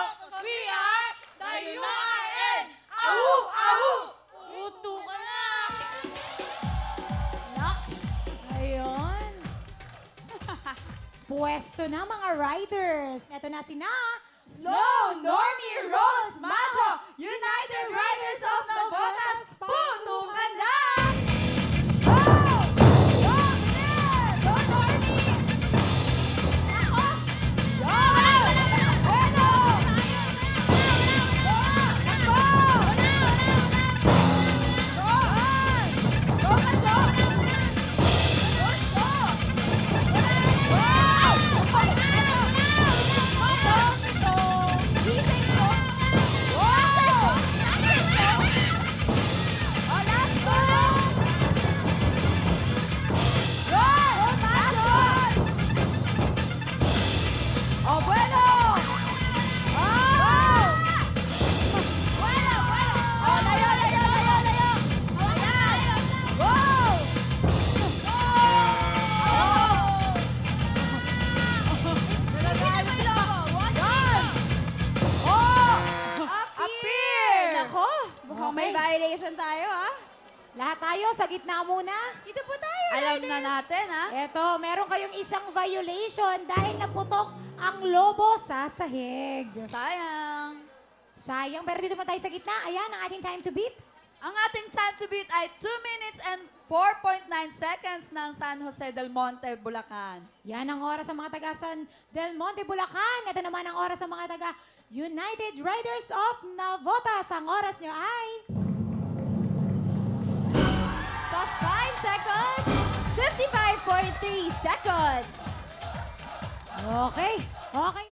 tayo, cause we are the UIN! Ahu! Ahu! Uto ka na! Ayun. Pwesto na mga riders. Ito na si na. Slow, Normie, Rose, Macho, United Mukhang may violation tayo, ha? Lahat tayo sa gitna muna. Dito po tayo, Alam na natin, ha? Eto, meron kayong isang violation dahil naputok ang lobo sa sahig. Sayang. Sayang, pero dito muna tayo sa gitna. Ayan, ang ating time to beat. Ang ating time to beat ay 2 minutes and 4.9 seconds ng San Jose del Monte, Bulacan. Yan ang oras sa mga taga San Del Monte, Bulacan. Ito naman ang oras sa mga taga United Riders of Navotas. Ang oras nyo ay... Plus 5 seconds, 55.3 seconds. Okay, okay.